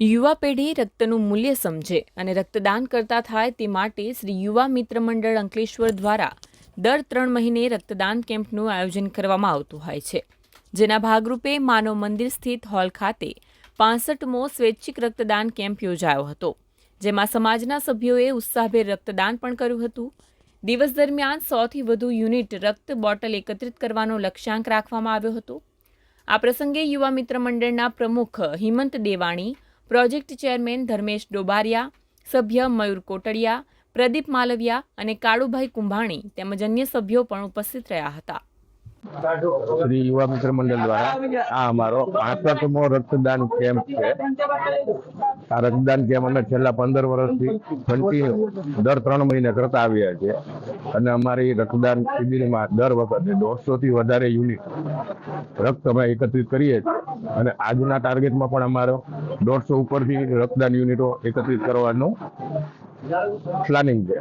યુવા પેઢી રક્તનું મૂલ્ય સમજે અને રક્તદાન કરતા થાય તે માટે શ્રી યુવા મિત્ર મંડળ અંકલેશ્વર દ્વારા દર ત્રણ મહિને રક્તદાન કેમ્પનું આયોજન કરવામાં આવતું હોય છે. જેના ભાગરૂપે માનવ મંદિર સ્થિત હોલ ખાતે પાસઠમો સ્વૈચ્છિક રક્તદાન કેમ્પ યોજાયો હતો. જેમાં સમાજના સભ્યોએ ઉત્સાહભેર રક્તદાન પણ કર્યું હતું. દિવસ દરમિયાન સોથી વધુ યુનિટ રક્ત બોટલ એકત્રિત કરવાનો લક્ષ્યાંક રાખવામાં આવ્યો હતો. આ પ્રસંગે યુવા મિત્ર મંડળના પ્રમુખ હિમંત દેવાણી, પ્રોજેક્ટ ચેરમેન ધર્મેશ ડોબારિયા, સભ્ય મયુર કોટડિયા, પ્રદીપ માલવિયા અને કાળુભાઈ કુંભાણી તેમજ અન્ય સભ્યો પણ ઉપસ્થિત રહ્યા હતા. શ્રી યુવા મિત્ર મંડળ દ્વારા આ અમારો પાંસઠમો રક્તદાન કેમ્પ છે. આ રક્તદાન કેમ્પ અમે છેલ્લા પંદર વર્ષથી કન્ટિન્યુ દર ત્રણ મહિને કરતા આવ્યા છીએ. અને અમારી રક્તદાન શિબિરમાં દર વખતે દોઢસો થી વધારે યુનિટ રક્ત અમે એકત્રિત કરીએ છીએ. અને આજના ટાર્ગેટમાં પણ અમારો દોઢસો ઉપરથી રક્તદાન યુનિટો એકત્રિત કરવાનું પ્લાનિંગ છે.